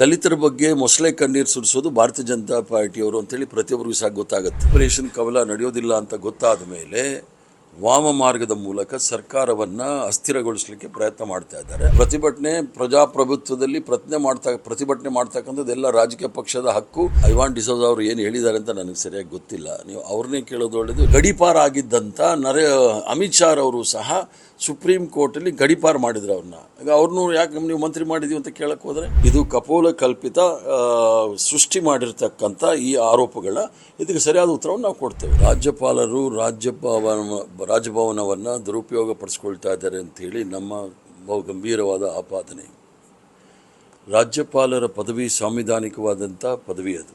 ದಲಿತರ ಬಗ್ಗೆ ಮೊಸಳೆ ಕಣ್ಣೀರು ಸುರಿಸೋದು ಭಾರತೀಯ ಜನತಾ ಪಾರ್ಟಿಯವರು ಅಂತೇಳಿ ಪ್ರತಿಯೊಬ್ಬರಿಗೂ ಸಹ ಗೊತ್ತಾಗುತ್ತೆ. ಆಪರೇಷನ್ ಕವಲ ನಡೆಯೋದಿಲ್ಲ ಅಂತ ಗೊತ್ತಾದ ಮೇಲೆ ವಾಮ ಮಾರ್ಗದ ಮೂಲಕ ಸರ್ಕಾರವನ್ನು ಅಸ್ಥಿರಗೊಳಿಸಲಿಕ್ಕೆ ಪ್ರಯತ್ನ ಮಾಡ್ತಾ ಇದ್ದಾರೆ. ಪ್ರತಿಭಟನೆ ಪ್ರಜಾಪ್ರಭುತ್ವದಲ್ಲಿ ಪ್ರತಿಜ್ಞೆ ಮಾಡ್ತಾ, ಪ್ರತಿಭಟನೆ ಮಾಡ್ತಕ್ಕಂಥದ್ದು ಎಲ್ಲ ರಾಜಕೀಯ ಪಕ್ಷದ ಹಕ್ಕು. ಐವಾನ್ ಡಿಸೋಜ್ ಅವರು ಏನು ಹೇಳಿದ್ದಾರೆ ಅಂತ ನನಗೆ ಸರಿಯಾಗಿ ಗೊತ್ತಿಲ್ಲ. ನೀವು ಅವ್ರನ್ನೇ ಕೇಳೋದು ಒಳ್ಳೆಯದು ಗಡಿಪಾರ ಆಗಿದ್ದಂಥ ನರೇ, ಅಮಿತ್ ಶಾ ಅವರು ಸಹ ಸುಪ್ರೀಂ ಕೋರ್ಟಲ್ಲಿ ಗಡಿಪಾರ ಮಾಡಿದ್ರು ಅವ್ರನ್ನ. ಈಗ ಅವ್ರನ್ನೂ ಯಾಕೆ ನೀವು ಮಂತ್ರಿ ಮಾಡಿದೀವಿ ಅಂತ ಕೇಳಕ್ಕೆ ಹೋದರೆ ಇದು ಕಪೋಲ ಕಲ್ಪಿತ ಸೃಷ್ಟಿ ಮಾಡಿರ್ತಕ್ಕಂಥ ಈ ಆರೋಪಗಳ ಇದಕ್ಕೆ ಸರಿಯಾದ ಉತ್ತರವನ್ನು ನಾವು ಕೊಡ್ತೇವೆ. ರಾಜ್ಯಪಾಲರು ರಾಜ್ಯಭವನ ರಾಜಭವನವನ್ನು ದುರುಪಯೋಗ ಪಡಿಸ್ಕೊಳ್ತಾ ಇದ್ದಾರೆ ಅಂಥೇಳಿ ನಮ್ಮ ಬಹು ಗಂಭೀರವಾದ ಆಪಾದನೆ. ರಾಜ್ಯಪಾಲರ ಪದವಿ ಸಾಂವಿಧಾನಿಕವಾದಂಥ ಪದವಿ ಅದು.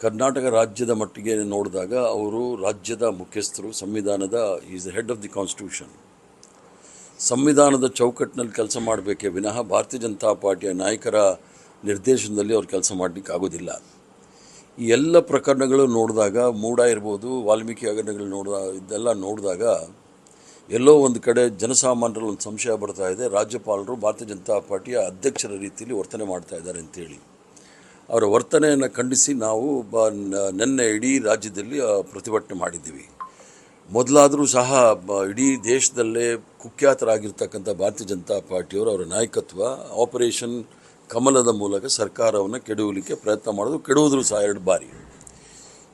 ಕರ್ನಾಟಕ ರಾಜ್ಯದ ಮಟ್ಟಿಗೆ ನೋಡಿದಾಗ ಅವರು ರಾಜ್ಯದ ಮುಖ್ಯಸ್ಥರು, ಸಂವಿಧಾನದ is head of the constitution ಸಂವಿಧಾನದ ಚೌಕಟ್ಟಿನಲ್ಲಿ ಕೆಲಸ ಮಾಡಬೇಕೇ ವಿನಃ ಭಾರತೀಯ ಜನತಾ ಪಾರ್ಟಿಯ ನಾಯಕರ ನಿರ್ದೇಶನದಲ್ಲಿ ಅವ್ರು ಕೆಲಸ ಮಾಡಲಿಕ್ಕೆ ಆಗೋದಿಲ್ಲ ಈ ಎಲ್ಲ ಪ್ರಕರಣಗಳು ನೋಡಿದಾಗ, ಮೂಡ ಇರ್ಬೋದು, ವಾಲ್ಮೀಕಿ ಹಗರಣಗಳು ನೋಡಿದ, ಇದೆಲ್ಲ ನೋಡಿದಾಗ ಎಲ್ಲೋ ಒಂದು ಕಡೆ ಜನಸಾಮಾನ್ಯರಲ್ಲಿ ಒಂದು ಸಂಶಯ ಬರ್ತಾ ಇದೆ. ರಾಜ್ಯಪಾಲರು ಭಾರತೀಯ ಜನತಾ ಪಾರ್ಟಿಯ ಅಧ್ಯಕ್ಷರ ರೀತಿಯಲ್ಲಿ ವರ್ತನೆ ಮಾಡ್ತಾ ಇದ್ದಾರೆ ಅಂತೇಳಿ. ಅವರ ವರ್ತನೆಯನ್ನು ಖಂಡಿಸಿ ನಾವು ಬ ನೆನ್ನೆ ಇಡೀ ರಾಜ್ಯದಲ್ಲಿ ಪ್ರತಿಭಟನೆ ಮಾಡಿದ್ದೀವಿ. ಮೊದಲಾದರೂ ಸಹ ಇಡೀ ದೇಶದಲ್ಲೇ ಕುಖ್ಯಾತರಾಗಿರ್ತಕ್ಕಂಥ ಭಾರತೀಯ ಜನತಾ ಪಾರ್ಟಿಯವರು ಅವರ ನಾಯಕತ್ವ, ಆಪರೇಷನ್ ಕಮಲದ ಮೂಲಕ ಸರ್ಕಾರವನ್ನು ಕೆಡವಲಿಕ್ಕೆ ಪ್ರಯತ್ನ ಮಾಡೋದು ಕೆಡುವುದ್ರು ಸಹ ಎರಡು ಬಾರಿ.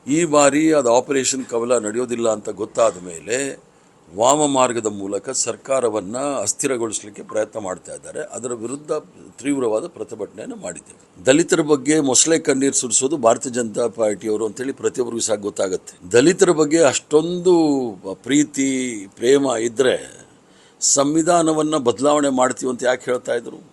ಈ ಬಾರಿ ಅದು ಆಪರೇಷನ್ ಕಮಲ ನಡೆಯೋದಿಲ್ಲ ಅಂತ ಗೊತ್ತಾದ ಮೇಲೆ ವಾಮ ಮಾರ್ಗದ ಮೂಲಕ ಸರ್ಕಾರವನ್ನು ಅಸ್ಥಿರಗೊಳಿಸಲಿಕ್ಕೆ ಪ್ರಯತ್ನ ಮಾಡ್ತಾ ಇದ್ದಾರೆ. ಅದರ ವಿರುದ್ಧ ತೀವ್ರವಾದ ಪ್ರತಿಭಟನೆಯನ್ನು ಮಾಡಿದ್ದೇವೆ. ದಲಿತರ ಬಗ್ಗೆ ಮೊಸಳೆ ಕಣ್ಣೀರು ಸುರಿಸೋದು ಭಾರತೀಯ ಜನತಾ ಪಾರ್ಟಿಯವರು ಅಂತೇಳಿ ಪ್ರತಿಯೊಬ್ಬರಿಗೂ ಸಹ ಗೊತ್ತಾಗುತ್ತೆ. ದಲಿತರ ಬಗ್ಗೆ ಅಷ್ಟೊಂದು ಪ್ರೀತಿ, ಪ್ರೇಮ ಇದ್ದರೆ ಸಂವಿಧಾನವನ್ನು ಬದಲಾವಣೆ ಮಾಡ್ತೀವಿ ಅಂತ ಯಾಕೆ ಹೇಳ್ತಾ ಇದ್ರು?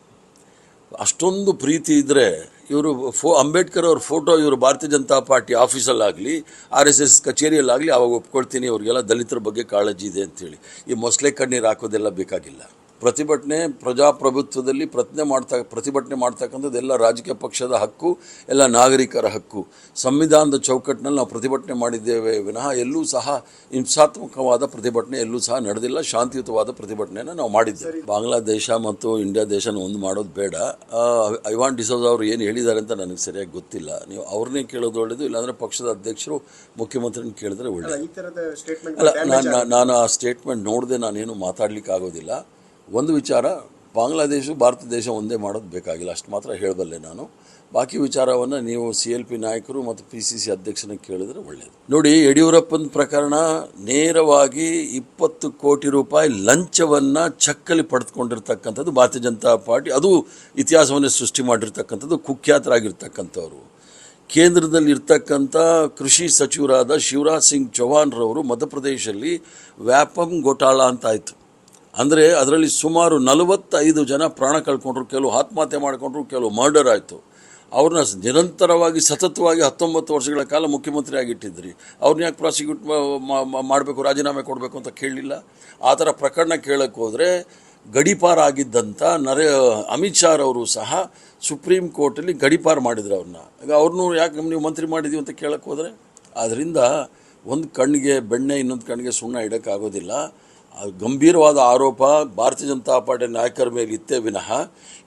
ಅಷ್ಟೊಂದು ಪ್ರೀತಿ ಇದ್ದರೆ ಇವರು ಫೋ ಅಂಬೇಡ್ಕರ್ ಅವ್ರ ಫೋಟೋ ಇವರು ಭಾರತೀಯ ಜನತಾ ಪಾರ್ಟಿ ಆಫೀಸಲ್ಲಾಗಲಿ, ಆರ್ ಎಸ್ ಎಸ್ ಕಚೇರಿಯಲ್ಲಾಗಲಿ ಅವಾಗ ಒಪ್ಕೊಳ್ತೀನಿ, ಅವ್ರಿಗೆಲ್ಲ ದಲಿತರ ಬಗ್ಗೆ ಕಾಳಜಿ ಇದೆ ಅಂತೇಳಿ. ಈ ಮೊಸಳೆ ಕಣ್ಣೀರು ಹಾಕೋದೆಲ್ಲ ಬೇಕಾಗಿಲ್ಲ. ಪ್ರತಿಭಟನೆ ಪ್ರಜಾಪ್ರಭುತ್ವದಲ್ಲಿ ಪ್ರತಿಜ್ಞೆ ಮಾಡ್ತಾ ಪ್ರತಿಭಟನೆ ಮಾಡ್ತಕ್ಕಂಥದ್ದು ಎಲ್ಲ ರಾಜಕೀಯ ಪಕ್ಷದ ಹಕ್ಕು ಎಲ್ಲ ನಾಗರಿಕರ ಹಕ್ಕು. ಸಂವಿಧಾನದ ಚೌಕಟ್ಟಿನಲ್ಲಿ ನಾವು ಪ್ರತಿಭಟನೆ ಮಾಡಿದ್ದೇವೆ ವಿನಃ ಎಲ್ಲೂ ಸಹ ಹಿಂಸಾತ್ಮಕವಾದ ಪ್ರತಿಭಟನೆ ಎಲ್ಲೂ ಸಹ ನಡೆದಿಲ್ಲ. ಶಾಂತಿಯುತವಾದ ಪ್ರತಿಭಟನೆಯನ್ನು ನಾವು ಮಾಡಿದ್ದೇವೆ. ಬಾಂಗ್ಲಾದೇಶ ಮತ್ತು ಇಂಡಿಯಾ ದೇಶನ ಒಂದು ಮಾಡೋದು ಬೇಡ. ಐ ವಾಂಟ್ ಡಿಸೋಸ್ ಅವರು ಏನು ಹೇಳಿದ್ದಾರೆ ಅಂತ ನನಗೆ ಸರಿಯಾಗಿ ಗೊತ್ತಿಲ್ಲ. ನೀವು ಅವ್ರನ್ನೇ ಕೇಳೋದು ಒಳ್ಳೆಯದು ಇಲ್ಲಾಂದರೆ ಪಕ್ಷದ ಅಧ್ಯಕ್ಷರು ಮುಖ್ಯಮಂತ್ರಿನ ಕೇಳಿದ್ರೆ ಒಳ್ಳೆಯದು ಅಲ್ಲ ನಾನು ನಾನು ಆ ಸ್ಟೇಟ್ಮೆಂಟ್ ನೋಡದೆ ನಾನೇನು ಮಾತಾಡಲಿಕ್ಕೆ ಆಗೋದಿಲ್ಲ ಒಂದು ವಿಚಾರ, ಬಾಂಗ್ಲಾದೇಶ ಭಾರತ ದೇಶ ಒಂದೇ ಮಾಡೋದು ಬೇಕಾಗಿಲ್ಲ, ಅಷ್ಟು ಮಾತ್ರ ಹೇಳಬಲ್ಲೆ ನಾನು. ಬಾಕಿ ವಿಚಾರವನ್ನು ನೀವು ಸಿ ಎಲ್ ಪಿ ನಾಯಕರು ಮತ್ತು ಪಿ ಸಿ ಸಿ ಅಧ್ಯಕ್ಷನ ಕೇಳಿದ್ರೆ ಒಳ್ಳೆಯದು ನೋಡಿ, ಯಡಿಯೂರಪ್ಪನ ಪ್ರಕರಣ ನೇರವಾಗಿ ಇಪ್ಪತ್ತು ಕೋಟಿ ರೂಪಾಯಿ ಲಂಚವನ್ನು ಚಕ್ಕಲಿ ಪಡೆದುಕೊಂಡಿರ್ತಕ್ಕಂಥದ್ದು ಭಾರತೀಯ ಜನತಾ ಪಾರ್ಟಿ. ಅದು ಇತಿಹಾಸವನ್ನೇ ಸೃಷ್ಟಿ ಮಾಡಿರ್ತಕ್ಕಂಥದ್ದು, ಕುಖ್ಯಾತರಾಗಿರ್ತಕ್ಕಂಥವ್ರು. ಕೇಂದ್ರದಲ್ಲಿ ಇರ್ತಕ್ಕಂಥ ಕೃಷಿ ಸಚಿವರಾದ ಶಿವರಾಜ್ ಸಿಂಗ್ ಚೌಹಾಣ್ರವರು ಮಧ್ಯಪ್ರದೇಶದಲ್ಲಿ ವ್ಯಾಪಂ ಘೋಟಾಳ ಅಂತ ಆಯಿತು. ಅಂದರೆ ಅದರಲ್ಲಿ ಸುಮಾರು ನಲವತ್ತೈದು ಜನ ಪ್ರಾಣ ಕಳ್ಕೊಂಡ್ರು, ಕೆಲವು ಆತ್ಮಹತ್ಯೆ ಮಾಡಿಕೊಂಡ್ರು, ಕೆಲವು ಮರ್ಡರ್ ಆಯಿತು. ಅವ್ರನ್ನ ನಿರಂತರವಾಗಿ, ಸತತವಾಗಿ ಹತ್ತೊಂಬತ್ತು ವರ್ಷಗಳ ಕಾಲ ಮುಖ್ಯಮಂತ್ರಿ ಆಗಿಟ್ಟಿದ್ರಿ. ಅವ್ರನ್ನ ಯಾಕೆ ಪ್ರಾಸಿಕ್ಯೂಟ್ ಮಾಡಬೇಕು, ರಾಜೀನಾಮೆ ಕೊಡಬೇಕು ಅಂತ ಕೇಳಲಿಲ್ಲ. ಆ ಥರ ಪ್ರಕರಣ ಕೇಳಕ್ಕೆ ಹೋದರೆ ಗಡಿಪಾರ ಆಗಿದ್ದಂಥ ನರೇ, ಅಮಿತ್ ಅವರು ಸಹ ಸುಪ್ರೀಂ ಕೋರ್ಟಲ್ಲಿ ಗಡಿಪಾರ ಮಾಡಿದ್ರು ಅವ್ರನ್ನ. ಈಗ ಅವ್ರನ್ನೂ ಯಾಕೆ ನೀವು ಮಂತ್ರಿ ಮಾಡಿದೀವಿ ಅಂತ ಕೇಳಕ್ಕೆ ಹೋದರೆ ಆದ್ದರಿಂದ ಒಂದು ಕಣ್ಣಿಗೆ ಬೆಣ್ಣೆ, ಇನ್ನೊಂದು ಕಣ್ಣಿಗೆ ಸುಣ್ಣ ಇಡೋಕ್ಕಾಗೋದಿಲ್ಲ ಗಂಭೀರವಾದ ಆರೋಪ, ಭಾರತೀಯ ಜನತಾ ಪಾರ್ಟಿ ನಾಯಕರ ಮೇಲೆ ಇತ್ತೇ ವಿನಃ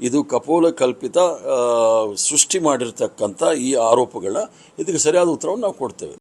ಇದು ಕಪೋಲ ಕಲ್ಪಿತ ಸೃಷ್ಟಿ ಮಾಡಿರ್ತಕ್ಕಂಥ ಈ ಆರೋಪಗಳ, ಇದಕ್ಕೆ ಸರಿಯಾದ ಉತ್ತರವನ್ನು ನಾವು ಕೊಡ್ತೇವೆ.